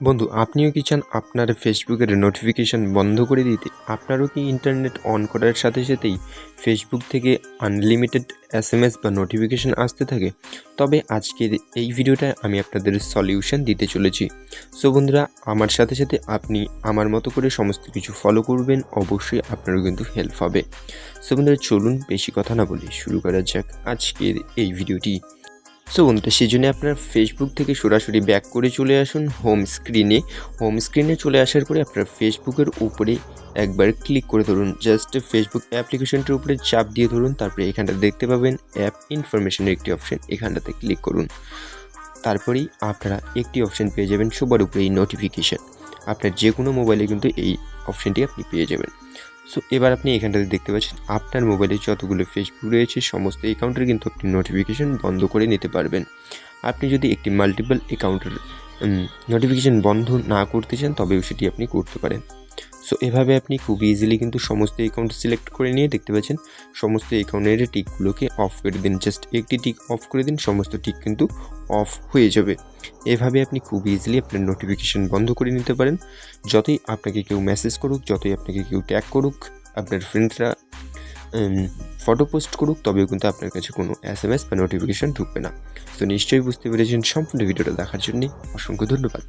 বন্ধু, আপনিও কি চান আপনার ফেসবুকের নোটিফিকেশান বন্ধ করে দিতে? আপনারও কি ইন্টারনেট অন করার সাথে সাথেই ফেসবুক থেকে আনলিমিটেড এস এম এস বা নোটিফিকেশান আসতে থাকে? তবে আজকের এই ভিডিওটায় আমি আপনাদের সলিউশন দিতে চলেছি। সো বন্ধুরা, আমার সাথে সাথে আপনি আমার মতো করে সমস্ত কিছু ফলো করবেন, অবশ্যই আপনারও কিন্তু হেল্প হবে। সো বন্ধুরা, চলুন বেশি কথা না বলি শুরু করা যাক আজকের এই ভিডিওটি। সো বন্ধুরা সেই জন্য আপনার ফেসবুক থেকে সরাসরি ব্যাক করে চলে আসুন হোম স্ক্রিনে হোম স্ক্রিনে চলে আসার পরে আপনার ফেসবুকের উপরে একবার ক্লিক করে ধরুন। জাস্ট ফেসবুক অ্যাপ্লিকেশনটার উপরে চাপ দিয়ে ধরুন, তারপরে এখানটা দেখতে পাবেন অ্যাপ ইনফরমেশনের একটি অপশন এখানটাতে ক্লিক করুন। তারপরেই আপনারা একটি অপশন পেয়ে যাবেন সবার উপরে এই নোটিফিকেশান আপনার যে কোনো মোবাইলে কিন্তু এই অপশনটি আপনি পেয়ে যাবেন। সো এবার আপনি এখানটাতে দেখতে পাচ্ছেন, আপনার মোবাইলে যতগুলো ফেসবুক রয়েছে, সমস্ত অ্যাকাউন্টের কিন্তু আপনি নোটিফিকেশান বন্ধ করে নিতে পারবেন। আপনি যদি একটি মাল্টিপল অ্যাকাউন্টের নোটিফিকেশান বন্ধ না করতে চান, তবেও সেটি আপনি করতে পারেন। সো এভাবে আপনি খুব ইজিলি কিন্তু সমস্ত অ্যাকাউন্ট সিলেক্ট করে নিয়ে দেখতে পাচ্ছেন। সমস্ত অ্যাকাউন্টের টিকগুলোকে অফ করে দিন। জাস্ট একটি টিক অফ করে দিন, সমস্ত টিক কিন্তু অফ হয়ে যাবে। এভাবে আপনি খুব ইজিলি আপনার নোটিফিকেশান বন্ধ করে নিতে পারেন। যতই আপনাকে কেউ মেসেজ করুক, যতই আপনাকে কেউ ট্যাগ করুক, আপনার ফ্রেন্ডরা ফটো পোস্ট করুক, তবেও কিন্তু আপনার কাছে কোনো এস এম এস বা নোটিফিকেশান ঢুকবে না। তো নিশ্চয়ই বুঝতে পেরেছেন সম্পূর্ণ ভিডিওটা দেখার জন্যে অসংখ্য ধন্যবাদ।